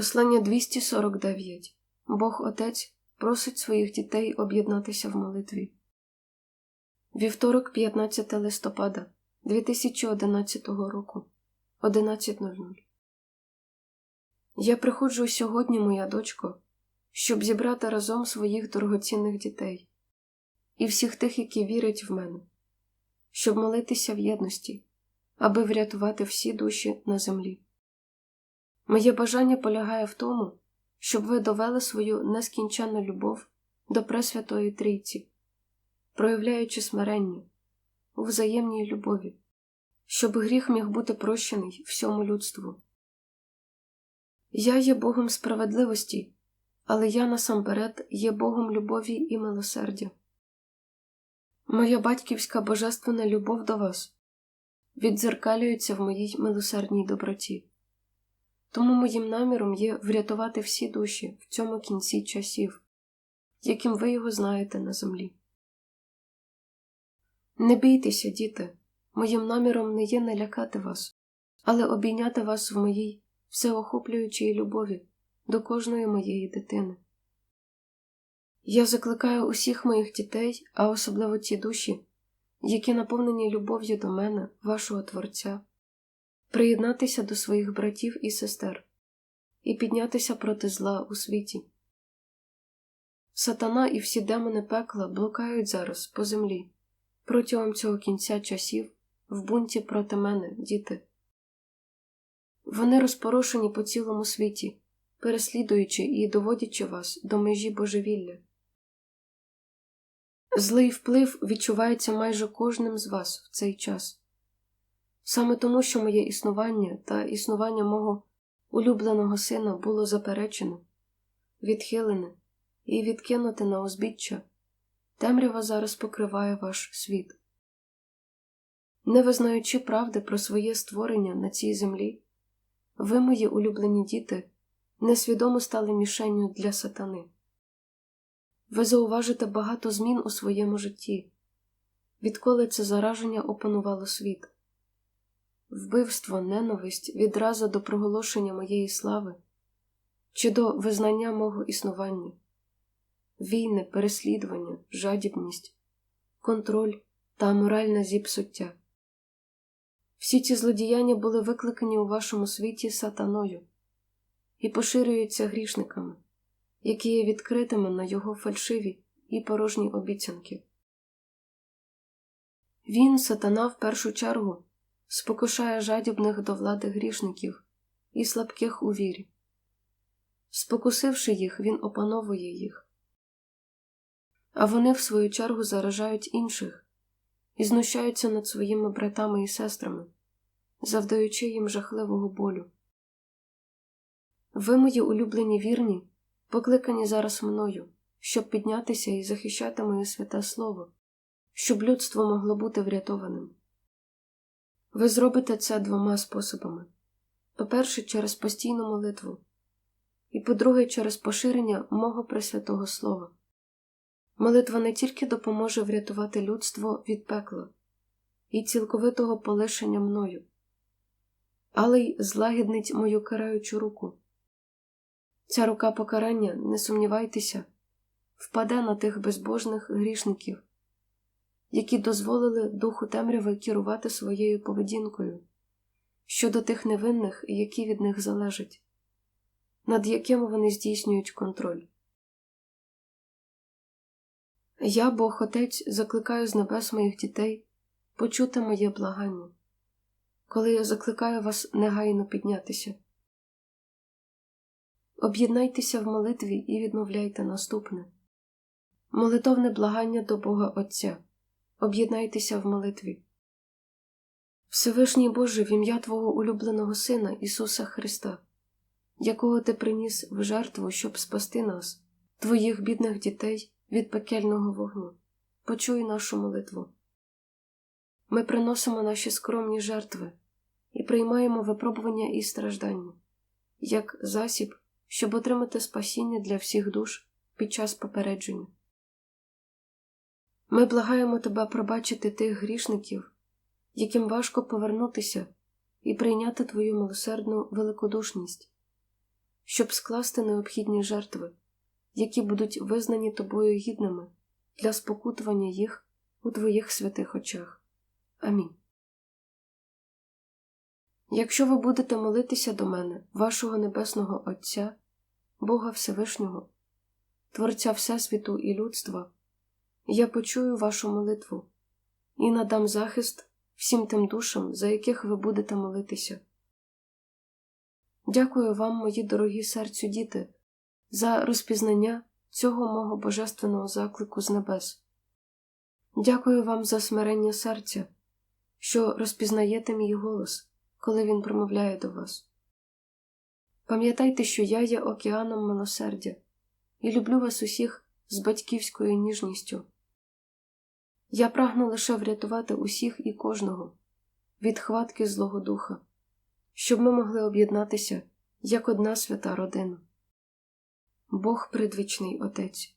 Послання 249. Бог Отець просить своїх дітей об'єднатися в молитві. Вівторок, 15 листопада 2011 року 11.00. Я приходжу сьогодні, моя дочко, щоб зібрати разом своїх дорогоцінних дітей і всіх тих, які вірять в мене, щоб молитися в єдності, аби врятувати всі душі на землі. Моє бажання полягає в тому, щоб ви довели свою нескінченну любов до Пресвятої Трійці, проявляючи смирення у взаємній любові, щоб гріх міг бути прощений всьому людству. Я є Богом справедливості, але я насамперед є Богом любові і милосердя. Моя батьківська божественна любов до вас віддзеркалюється в моїй милосердній доброті. Тому моїм наміром є врятувати всі душі в цьому кінці часів, яким ви його знаєте на землі. Не бійтеся, діти, моїм наміром не є налякати вас, але обійняти вас в моїй всеохоплюючій любові до кожної моєї дитини. Я закликаю усіх моїх дітей, а особливо ті душі, які наповнені любов'ю до мене, вашого Творця приєднатися до своїх братів і сестер і піднятися проти зла у світі. Сатана і всі демони пекла блукають зараз по землі протягом цього кінця часів в бунті проти мене, діти. Вони розпорошені по цілому світі, переслідуючи і доводячи вас до межі божевілля. Злий вплив відчувається майже кожним з вас в цей час. Саме тому, що моє існування та існування мого улюбленого сина було заперечено, відхилене і відкинуте на узбіччя, темрява зараз покриває ваш світ. Не визнаючи правди про своє створення на цій землі, ви, мої улюблені діти, несвідомо стали мішенню для сатани. Ви зауважите багато змін у своєму житті, відколи це зараження опанувало світ вбивство, ненависть відразу до проголошення моєї слави чи до визнання мого існування, війни, переслідування, жадібність, контроль та моральне зіпсуття. Всі ці злодіяння були викликані у вашому світі сатаною і поширюються грішниками, які є відкритими на його фальшиві і порожні обіцянки. Він, сатана, в першу чергу, спокушає жадібних до влади грішників і слабких у вірі. Спокусивши їх, він опановує їх, а вони, в свою чергу, заражають інших і знущаються над своїми братами і сестрами, завдаючи їм жахливого болю. Ви, мої улюблені вірні, покликані зараз мною, щоб піднятися і захищати моє святе слово, щоб людство могло бути врятованим. Ви зробите це двома способами: по-перше, через постійну молитву, і по-друге, через поширення мого Пресвятого Слова. Молитва не тільки допоможе врятувати людство від пекла і цілковитого полишення мною, але й злагіднить мою караючу руку. Ця рука покарання, не сумнівайтеся, впаде на тих безбожних грішників які дозволили духу темряви керувати своєю поведінкою щодо тих невинних, які від них залежать, над якими вони здійснюють контроль. Я, Бог Отець, закликаю з небес моїх дітей почути моє благання, коли я закликаю вас негайно піднятися. Об'єднайтеся в молитві і відмовляйте наступне молитовне благання до Бога Отця об'єднайтеся в молитві. Всевишній Боже, в ім'я Твого улюбленого Сина Ісуса Христа, якого Ти приніс в жертву, щоб спасти нас, Твоїх бідних дітей від пекельного вогню, почуй нашу молитву. Ми приносимо наші скромні жертви і приймаємо випробування і страждання, як засіб, щоб отримати спасіння для всіх душ під час попередження. Ми благаємо тебе пробачити тих грішників, яким важко повернутися і прийняти твою милосердну великодушність, щоб скласти необхідні жертви, які будуть визнані тобою гідними для спокутування їх у твоїх святих очах. Амінь. Якщо ви будете молитися до мене, вашого Небесного Отця, Бога Всевишнього, Творця Всесвіту і людства, я почую вашу молитву і надам захист всім тим душам, за яких ви будете молитися. Дякую вам, мої дорогі серцю діти, за розпізнання цього мого божественного заклику з небес. Дякую вам за смирення серця, що розпізнаєте мій голос, коли він промовляє до вас. Пам'ятайте, що я є океаном милосердя і люблю вас усіх з батьківською ніжністю. Я прагну лише врятувати усіх і кожного від хватки Злого Духа, щоб ми могли об'єднатися як одна свята родина. Бог предвічний Отець,